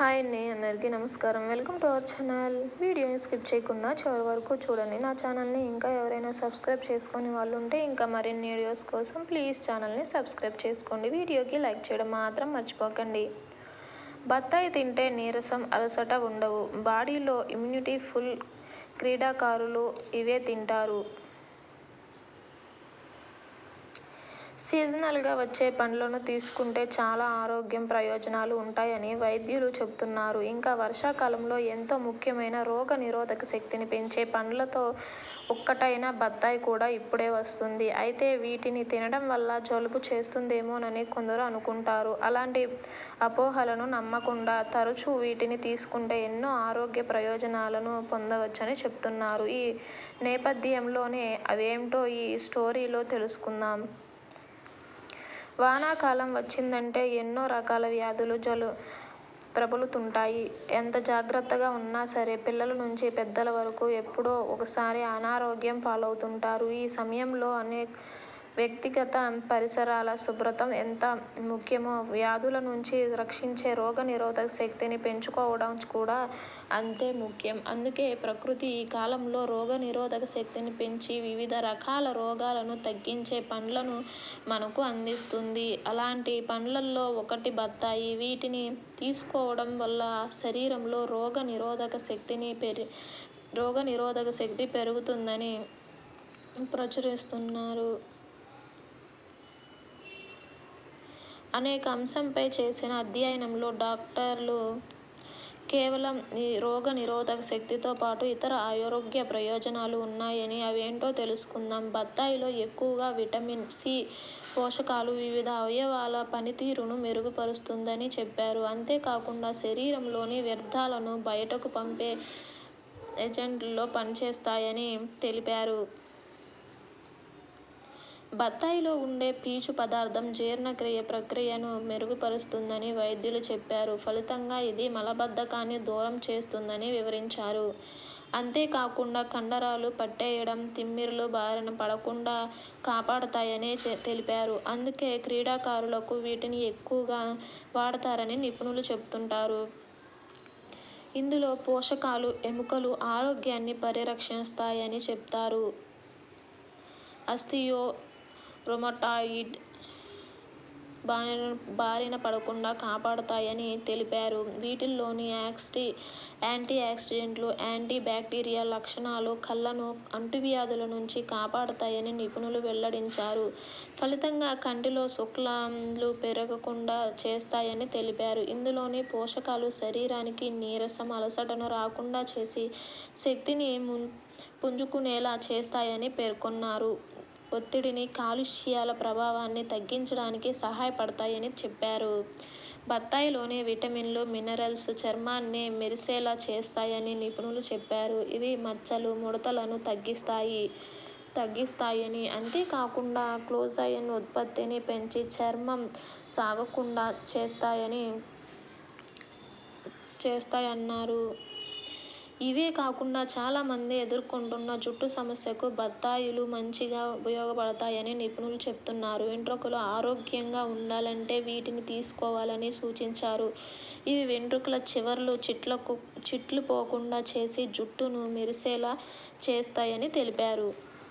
Hi అండి అందరికీ నమస్కారం. Welcome to our channel. వీడియోని స్కిప్ చేయకుండా చివరి వరకు చూడండి. నా ఛానల్ని ఇంకా ఎవరైనా సబ్స్క్రైబ్ చేసుకొని వాళ్ళు ఉంటే ఇంకా మరిన్ని వీడియోస్ కోసం ప్లీజ్ ఛానల్ని సబ్స్క్రైబ్ చేసుకోండి. వీడియోకి లైక్ చేయడం మాత్రం మర్చిపోకండి. బత్తాయి తింటే నీరసం అలసట ఉండవు. బాడీలో ఇమ్యూనిటీ ఫుల్ క్రీడాకారులు ఇవే తింటారు. సీజనల్గా వచ్చే పండ్లను తీసుకుంటే చాలా ఆరోగ్యం ప్రయోజనాలు ఉంటాయని వైద్యులు చెబుతున్నారు ఇంకా వర్షాకాలంలో ఎంతో ముఖ్యమైన రోగ నిరోధక శక్తిని పెంచే పండ్లతో ఒక్కటైన బత్తాయి కూడా ఇప్పుడే వస్తుంది. అయితే వీటిని తినడం వల్ల జలుబు చేస్తుందేమోనని కొందరు అనుకుంటారు. అలాంటి అపోహలను నమ్మకుండా తరచూ వీటిని తీసుకుంటే ఎన్నో ఆరోగ్య ప్రయోజనాలను పొందవచ్చని చెప్తున్నారు. ఈ నేపథ్యంలోనే అవేంటో ఈ స్టోరీలో తెలుసుకుందాం. వానాకాలం వచ్చిందంటే ఎన్నో రకాల వ్యాధులు జలు ప్రబలుతుంటాయి. ఎంత జాగ్రత్తగా ఉన్నా సరే పిల్లల నుంచి పెద్దల వరకు ఎప్పుడో ఒకసారి అనారోగ్యం పాలవుతుంటారు. ఈ సమయంలో అనేక వ్యక్తిగత పరిసరాల శుభ్రత ఎంత ముఖ్యమో వ్యాధుల నుంచి రక్షించే రోగ నిరోధక శక్తిని పెంచుకోవడం కూడా అంతే ముఖ్యం. అందుకే ప్రకృతి ఈ కాలంలో రోగ నిరోధక శక్తిని పెంచి వివిధ రకాల రోగాలను తగ్గించే పండ్లను మనకు అందిస్తుంది. అలాంటి పండ్లల్లో ఒకటి బత్తాయి. వీటిని తీసుకోవడం వల్ల శరీరంలో రోగ నిరోధక శక్తిని పెరి రోగ నిరోధక శక్తి పెరుగుతుందని ప్రచురిస్తున్నారు. అనేక అంశంపై చేసిన అధ్యయనంలో డాక్టర్లు కేవలం ఈ రోగ నిరోధక శక్తితో పాటు ఇతర ఆరోగ్య ప్రయోజనాలు ఉన్నాయని అవేంటో తెలుసుకుందాం. బత్తాయిలో ఎక్కువగా విటమిన్ సి పోషకాలు వివిధ అవయవాల పనితీరును మెరుగుపరుస్తుందని చెప్పారు. అంతేకాకుండా శరీరంలోని వ్యర్థాలను బయటకు పంపే ఏజెంట్లో పనిచేస్తాయని తెలిపారు. బత్తాయిలో ఉండే పీచు పదార్థం జీర్ణక్రియ ప్రక్రియను మెరుగుపరుస్తుందని వైద్యులు చెప్పారు. ఫలితంగా ఇది మలబద్ధకాన్ని దూరం చేస్తుందని వివరించారు. అంతేకాకుండా కండరాలు పట్టేయడం తిమ్మిర్లు బారిన పడకుండా కాపాడతాయని తెలిపారు. అందుకే క్రీడాకారులకు వీటిని ఎక్కువగా వాడతారని నిపుణులు చెప్తుంటారు ఇందులో పోషకాలు ఎముకలు ఆరోగ్యాన్ని పరిరక్షిస్తాయని చెప్తారు. అస్థియో రొమటాయిడ్ బారిన బారిన పడకుండా కాపాడతాయని తెలిపారు. వీటిల్లోని యాక్స్టి యాంటీ ఆక్సిడెంట్లు యాంటీ బ్యాక్టీరియా లక్షణాలు కళ్ళను అంటువ్యాధుల నుంచి కాపాడతాయని నిపుణులు వెల్లడించారు. ఫలితంగా కంటిలో శుక్లాలు పెరగకుండా చేస్తాయని తెలిపారు. ఇందులోని పోషకాలు శరీరానికి నీరసం అలసటను రాకుండా చేసి శక్తిని పుంజుకునేలా చేస్తాయని పేర్కొన్నారు. ఒత్తిడిని కాలుష్యాల ప్రభావాన్ని తగ్గించడానికి సహాయపడతాయని చెప్పారు. బత్తాయిలోని విటమిన్లు మినరల్స్ చర్మాన్ని మెరిసేలా చేస్తాయని నిపుణులు చెప్పారు. ఇవి మచ్చలు ముడతలను తగ్గిస్తాయి తగ్గిస్తాయని. అంతేకాకుండా క్లోజైన్ ఉత్పత్తిని పెంచి చర్మం సాగకుండా చేస్తాయని చేస్తాయన్నారు. ఇవే కాకుండా చాలామంది ఎదుర్కొంటున్న జుట్టు సమస్యకు బత్తాయిలు మంచిగా ఉపయోగపడతాయని నిపుణులు చెప్తున్నారు. వెంట్రుకలు ఆరోగ్యంగా ఉండాలంటే వీటిని తీసుకోవాలని సూచించారు. ఇవి వెంట్రుకల చివర్లు చిట్లకు చిట్లు పోకుండా చేసి జుట్టును మెరిసేలా చేస్తాయని తెలిపారు.